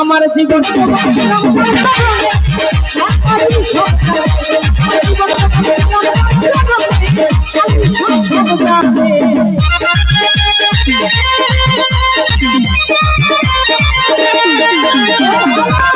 আমার জীবন Thank you.